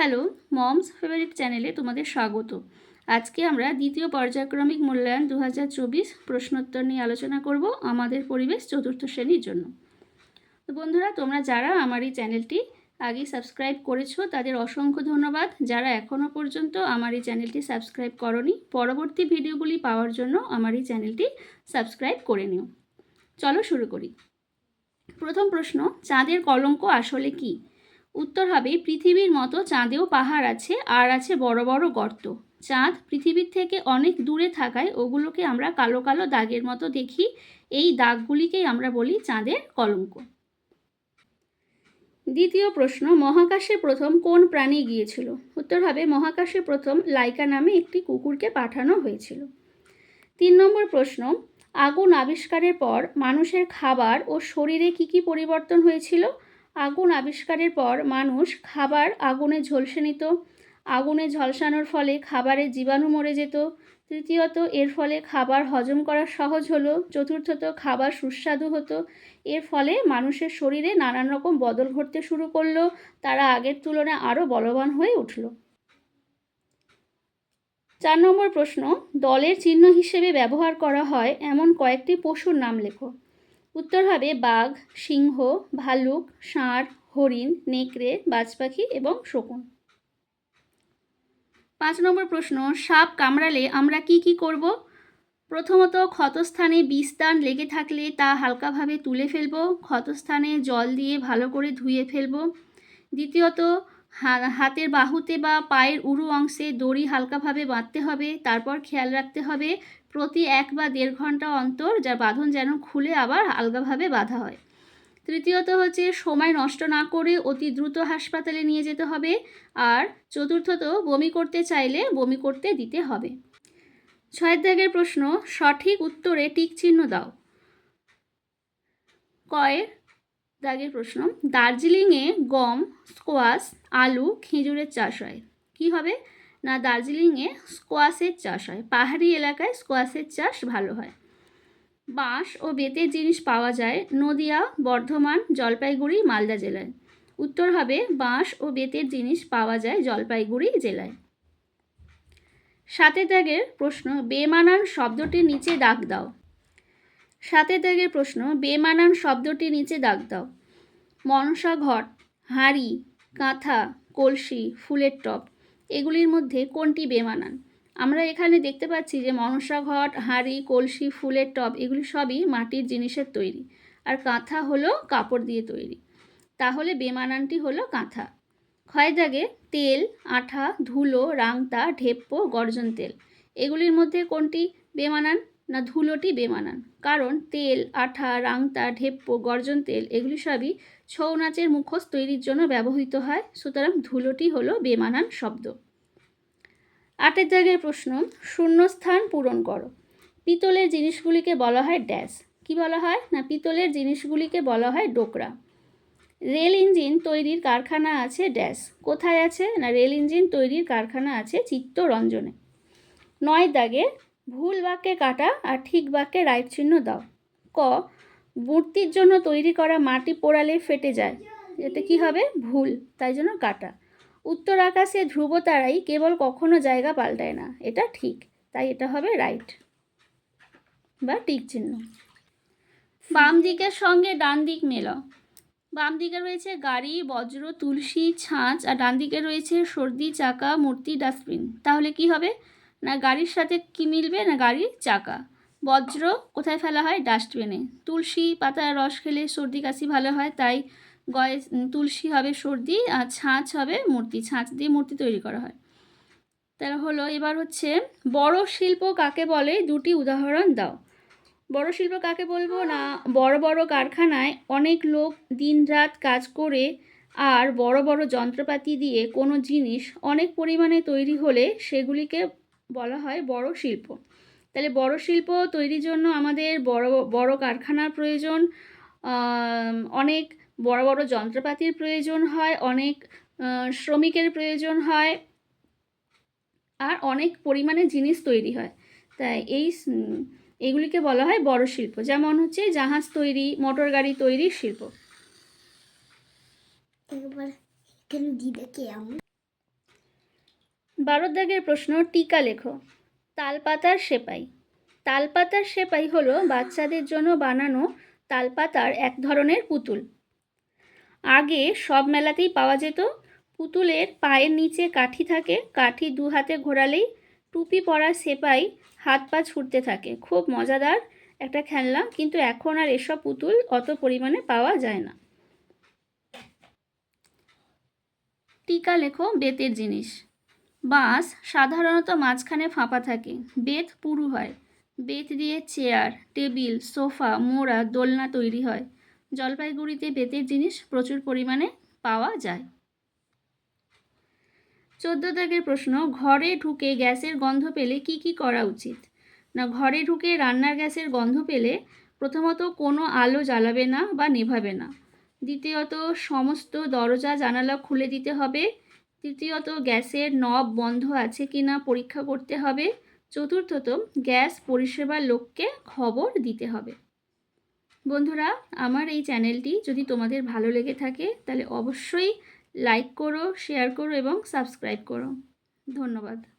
Hello, moms favourite চ্যানেলে তোমাদের স্বাগত। আজকে আমরা দ্বিতীয় পর্যায়ক্রমিক মূল্যায়ন দু হাজার চব্বিশ প্রশ্নোত্তর নিয়ে আলোচনা করব আমাদের পরিবেশ চতুর্থ শ্রেণির জন্য। তো বন্ধুরা, তোমরা যারা আমার এই চ্যানেলটি আগে সাবস্ক্রাইব করেছ, তাদের অসংখ্য ধন্যবাদ। যারা এখনও পর্যন্ত আমার এই চ্যানেলটি সাবস্ক্রাইব করনি, পরবর্তী ভিডিওগুলি পাওয়ার জন্য আমার এই চ্যানেলটি সাবস্ক্রাইব করে নিও। চলো শুরু করি। প্রথম প্রশ্ন, চাঁদের কলঙ্ক আসলে কী? উত্তর হবে পৃথিবীর মতো চাঁদেও পাহাড় আছে, আর আছে বড় বড় গর্ত। চাঁদ পৃথিবীর থেকে অনেক দূরে থাকায় ওগুলোকে আমরা কালো কালো দাগের মতো দেখি। এই দাগগুলিকেই আমরা বলি চাঁদের কলঙ্ক। দ্বিতীয় প্রশ্ন, মহাকাশে প্রথম কোন প্রাণী গিয়েছিল? উত্তর হবে মহাকাশে প্রথম লাইকা নামে একটি কুকুরকে পাঠানো হয়েছিল। তিন নম্বর প্রশ্ন, আগুন আবিষ্কারের পর মানুষের খাবার ও শরীরে কি কি পরিবর্তন হয়েছিল? আগুন আবিষ্কারের পর মানুষ খাবার আগুনে ঝলসে নিত। আগুনে ঝলসানোর ফলে খাবারের জীবাণু মরে যেত। তৃতীয়ত, এর ফলে খাবার হজম করা সহজ হলো। চতুর্থত, খাবার সুস্বাদু হতো। এর ফলে মানুষের শরীরে নানান রকম বদল ঘটতে শুরু করল। তারা আগের তুলনায় আরও বলবান হয়ে উঠল। চার নম্বর প্রশ্ন, দলের চিহ্ন হিসেবে ব্যবহার করা হয় এমন কয়েকটি পশুর নাম লেখো। উত্তর হবে বাঘ, সিংহ, ভালুক, ষাঁড়, হরিণ, নেকড়ে, বাজপাখি এবং শকুন। পাঁচ নম্বর প্রশ্ন, সাপ কামড়ালে আমরা কি কি করব? প্রথমত ক্ষতস্থানে বিষদান লেগে থাকলে তা হালকাভাবে তুলে ফেলব, ক্ষতস্থানে জল দিয়ে ভালো করে ধুয়ে ফেলব। দ্বিতীয়ত হাতের বাহুতে বা পায়ের উরু অংশে দড়ি হালকাভাবে বাঁধতে হবে, তারপর খেয়াল রাখতে হবে প্রতি এক বা দেড় ঘণ্টা অন্তর যার বাঁধন যেন খুলে আবার আলগাভাবে বাঁধা হয়। তৃতীয়ত হচ্ছে সময় নষ্ট না করে অতি দ্রুত হাসপাতালে নিয়ে যেতে হবে, আর চতুর্থত বমি করতে চাইলে বমি করতে দিতে হবে। ছয়ের দাগের প্রশ্ন, সঠিক উত্তরে টিক চিহ্ন দাও। কয়ের দাগের প্রশ্ন। দার্জিলিংয়ে গম, স্কোয়াশ, আলু, খেজুরের চাষ হয়। কি হবে? না, দার্জিলিংয়ে স্কোয়াশের চাষ হয়। পাহাড়ি এলাকায় স্কোয়াশের চাষ ভালো হয়। বাঁশ ও বেতের জিনিস পাওয়া যায় নদিয়া, বর্ধমান, জলপাইগুড়ি, মালদা জেলায়। উত্তর হবে, বাঁশ ও বেতের জিনিস পাওয়া যায় জলপাইগুড়ি জেলায়। সাতের দাগের প্রশ্ন, বেমানান শব্দটির নিচে দাগ দাও। সাতের দাগের প্রশ্ন, বেমানান শব্দটির নিচে দাগ দাও। মনসা ঘট, হাঁড়ি, কাঁথা, কলসি, ফুলের টপ, এগুলির মধ্যে কোনটি বেমানান? আমরা এখানে দেখতে পাচ্ছি যে মনসা ঘট, হাঁড়ি, কলসি, ফুলের টব এগুলি সবই মাটির জিনিসের তৈরি। আর কাঁথা হলো কাপড় দিয়ে তৈরি। তাহলে বেমানানটি হলো কাঁথা। ক্ষয় দাগে তেল, আঠা, ধুলো, রাংতা, ঢেপ্পো, গর্জন তেল, এগুলির মধ্যে কোনটি বেমানান? না ধুলোটি বেমানান। কারণ তেল, আঠা, রাংতা, ঢেপ্পো, গর্জন তেল এগুলি সবই ছৌ নাচের মুখোশ তৈরির জন্য ব্যবহৃত হয়। সুতরাং ধুলোটি হলো বেমানান শব্দ। আটের জায়গায় প্রশ্ন, শূন্যস্থান পূরণ করো। পিতলের জিনিসগুলিকে বলা হয় ড্যাশ। কি বলা হয়? না, পিতলের জিনিসগুলিকে বলা হয় ডোকরা। রেল ইঞ্জিন তৈরির কারখানা আছে ড্যাশ। কোথায় আছে? না, রেল ইঞ্জিন তৈরির কারখানা আছে চিত্তরঞ্জনে। নয় দাগে ভুল বাক্যে কাটা আর ঠিক বাক্যে রাইট চিহ্ন দাও। ক মূর্তির জন্য তৈরি করা মাটি পোড়ালে ফেটে যায়। এতে কি হবে? ভুল, তাই জন্য কাটা। উত্তর আকাশে ধ্রুব তারাই কেবল কখনো জায়গা পাল্টায় না। এটা ঠিক, তাই এটা হবে রাইট। বা টিক চিহ্ন। বাম দিকের সঙ্গে ডান দিক মেলাও বাম দিকে রয়েছে গাড়ি, বজ্র, তুলসী, ছাঁচ আর ডান দিকে রয়েছে সর্দি, চাকা, মূর্তি, ডাস্টবিন। তাহলে কি হবে? না গাড়ির সাথে কি মিলবে না গাড়ির? চাকা। বজ্র কোথায় ফেলা হয়? ডাস্টবিনে। তুলসী পাতার রস খেলে সর্দি কাশি ভালো হয়, তাই গয়ে তুলসী হবে সর্দি আর ছাঁচ হবে মূর্তি। ছাঁচ দিয়ে মূর্তি তৈরি করা হয়। তাহলে হলো, এবার হচ্ছে বড় শিল্প কাকে বলে? দুটি উদাহরণ দাও। বড় শিল্প কাকে বলব? না, বড় বড় কারখানায় অনেক লোক দিন রাত কাজ করে আর বড় বড় যন্ত্রপাতি দিয়ে কোনো জিনিস অনেক পরিমাণে তৈরি হলে সেগুলিকে বলা হয় বড় শিল্প। তাহলে বড় শিল্প তৈরির জন্য আমাদের বড় বড় কারখানার প্রয়োজন অনেক বড় বড় যন্ত্রপাতির প্রয়োজন হয়, অনেক শ্রমিকের প্রয়োজন হয়, আর অনেক পরিমাণে জিনিস তৈরি হয়। তাই এই এগুলিকে বলা হয় বড় শিল্প। যেমন হচ্ছে জাহাজ তৈরি, মোটর গাড়ি তৈরির শিল্প। বারো দাগের প্রশ্ন, টিকা লেখো। তালপাতার সেপাই। তালপাতার সেপাই হলো বাচ্চাদের জন্য বানানো তালপাতার এক ধরনের পুতুল। আগে সব মেলাতেই পাওয়া যেত, পুতুলের পায়ের নিচে কাঠি থাকে, কাঠি দু হাতে ঘোরালেই টুপি পরা সেপাই হাত পা ছুটতে থাকে। খুব মজাদার একটা খেলনা, কিন্তু এখন আর এসব পুতুল অত পরিমাণে পাওয়া যায় না। টিকা লেখো, বেতের জিনিস। বাঁশ সাধারণত মাঝখানে ফাঁপা থাকে। বেত পুরু হয়। বেত দিয়ে চেয়ার, টেবিল, সোফা, মোড়া, দোলনা তৈরি হয়। জলপাইগুড়িতে বেতের জিনিস প্রচুর পরিমাণে পাওয়া যায়। চোদ্দ দাগের প্রশ্ন, ঘরে ঢুকে গ্যাসের গন্ধ পেলে কি কি করা উচিত? না, ঘরে ঢুকে রান্নার গ্যাসের গন্ধ পেলে প্রথমত কোনো আলো জ্বালাবে না বা নেভাবে না। দ্বিতীয়ত, সমস্ত দরজা জানালা খুলে দিতে হবে। তৃতীয়ত, গ্যাসের নব বন্ধ আছে কি না পরীক্ষা করতে হবে। চতুর্থত, গ্যাস পরিষেবার লোককে খবর দিতে হবে। বন্ধুরা, আমার এই চ্যানেলটি যদি তোমাদের ভালো লেগে থাকে, তাহলে অবশ্যই লাইক করো, শেয়ার করো এবং সাবস্ক্রাইব করো। ধন্যবাদ।